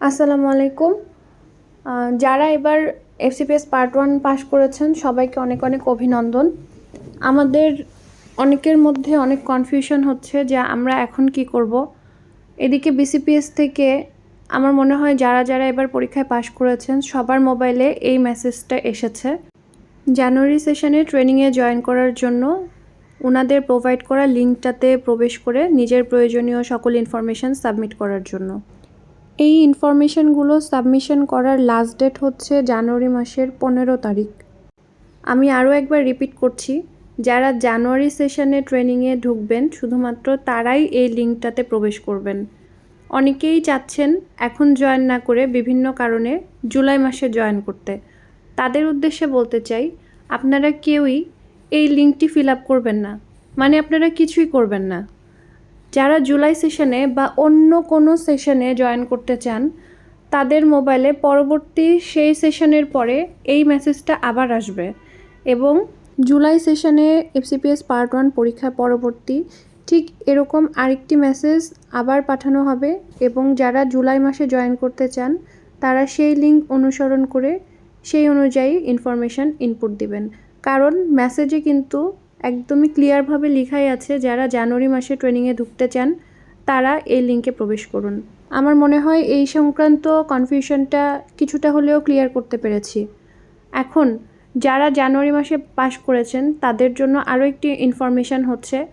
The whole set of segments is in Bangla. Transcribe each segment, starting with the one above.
আসসালামু আলাইকুম। যারা এবার এফসিপিএস পার্ট ওয়ান পাস করেছেন, সবাইকে অনেক অনেক অভিনন্দন। আমাদের অনেকের মধ্যে অনেক কনফিউশন হচ্ছে যে আমরা এখন কি করব। এদিকে বিসিপিএস থেকে আমার মনে হয় যারা যারা এবার পরীক্ষায় পাশ করেছেন, সবার মোবাইলে এই মেসেজটা এসেছে। জানুয়ারি সেশনে ট্রেনিংয়ে জয়েন করার জন্য ওনাদের প্রোভাইড করা লিঙ্কটাতে প্রবেশ করে নিজের প্রয়োজনীয় সকল ইনফরমেশান সাবমিট করার জন্য। এই ইনফরমেশনগুলো সাবমিশন করার লাস্ট ডেট হচ্ছে জানুয়ারি মাসের পনেরো তারিখ। আমি আরও একবার রিপিট করছি, যারা জানুয়ারি সেশনে ট্রেনিংয়ে ঢুকবেন, শুধুমাত্র তারাই এই লিঙ্কটাতে প্রবেশ করবেন। অনেকেই চাচ্ছেন এখন জয়েন না করে বিভিন্ন কারণে জুলাই মাসে জয়েন করতে। তাদের উদ্দেশ্যে বলতে চাই, আপনারা কেউই এই লিঙ্কটি ফিল আপ করবেন না। মানে আপনারা কিছুই করবেন না। যারা জুলাই সেশনে বা অন্য কোনো সেশনে জয়েন করতে চান, তাদের মোবাইলে পরবর্তী সেই সেশনের পরে এই মেসেজটা আবার আসবে এবং জুলাই সেশনে এফসিপিএস পার্ট ওয়ান পরীক্ষা পরবর্তী ঠিক এরকম আরেকটি মেসেজ আবার পাঠানো হবে এবং যারা জুলাই মাসে জয়েন করতে চান, তারা সেই লিঙ্ক অনুসরণ করে সেই অনুযায়ী ইনফরমেশান ইনপুট দিবেন। কারণ মেসেজে কিন্তু একদমই ক্লিয়ারভাবে লেখাই আছে, যারা জানুয়ারি মাসে ট্রেনিংয়ে ঢুকতে চান, তারা এই লিঙ্কে প্রবেশ করুন। আমার মনে হয় এই সংক্রান্ত কনফিউশনটা কিছুটা হলেও ক্লিয়ার করতে পেরেছি। এখন, যারা জানুয়ারি মাসে পাশ করেছেন, তাদের জন্য আরও একটি ইনফরমেশান হচ্ছে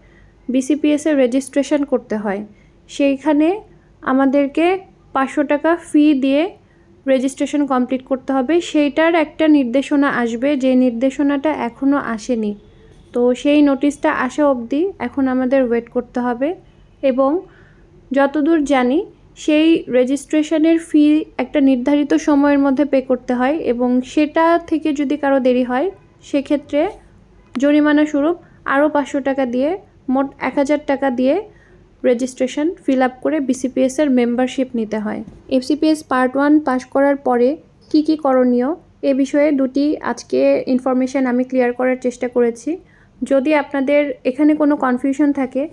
বিসিপিএসে রেজিস্ট্রেশন করতে হয়। সেইখানে আমাদেরকে পাঁচশো টাকা ফি দিয়ে রেজিস্ট্রেশন কমপ্লিট করতে হবে। সেইটার একটা নির্দেশনা আসবে, যে নির্দেশনাটা এখনও আসেনি। তো সেই নোটিশটা আসা অবধি এখন আমাদের ওয়েট করতে হবে এবং যতদূর জানি সেই রেজিস্ট্রেশনের ফি একটা নির্ধারিত সময়ের মধ্যে পে করতে হয় এবং সেটা থেকে যদি কারও দেরি হয়, সেক্ষেত্রে জরিমানা স্বরূপ আরও পাঁচশো টাকা দিয়ে, মোট এক হাজার টাকা দিয়ে রেজিস্ট্রেশন ফিল আপ করে বিসিপিএসের মেম্বারশিপ নিতে হয়। এফসিপিএস পার্ট ওয়ান পাশ করার পরে কি কি করণীয়, এ বিষয়ে দুটি আজকে ইনফরমেশান আমি ক্লিয়ার করার চেষ্টা করেছি। যদি আপনাদের এখানে কোনো কনফিউশন থাকে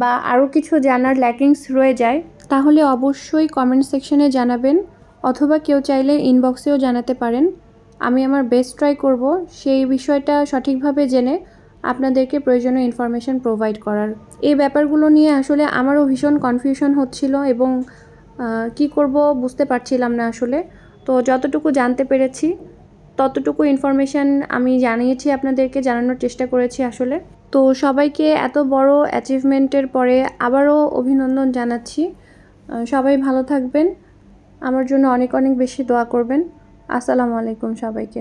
বা আরও কিছু জানার ল্যাকিংস রয়ে যায়, তাহলে অবশ্যই কমেন্ট সেকশনে জানাবেন অথবা কেউ চাইলে ইনবক্সেও জানাতে পারেন। আমি আমার বেস্ট ট্রাই করব সেই বিষয়টা সঠিকভাবে জেনে আপনাদেরকে প্রয়োজনীয় ইনফরমেশন প্রোভাইড করার। এই ব্যাপারগুলো নিয়ে আসলে আমারও ভীষণ কনফিউশন হচ্ছিল এবং কি করব বুঝতে পারছিলাম না আসলে। তো যতটুকু জানতে পেরেছি ততটুকু ইনফরমেশান আমি জানিয়েছি আপনাদেরকে, জানানোর চেষ্টা করেছি আসলে। তো সবাইকে এত বড় অ্যাচিভমেন্টের পরে আবারও অভিনন্দন জানাচ্ছি। সবাই ভালো থাকবেন। আমার জন্য অনেক অনেক বেশি দোয়া করবেন। আসসালামু আলাইকুম সবাইকে।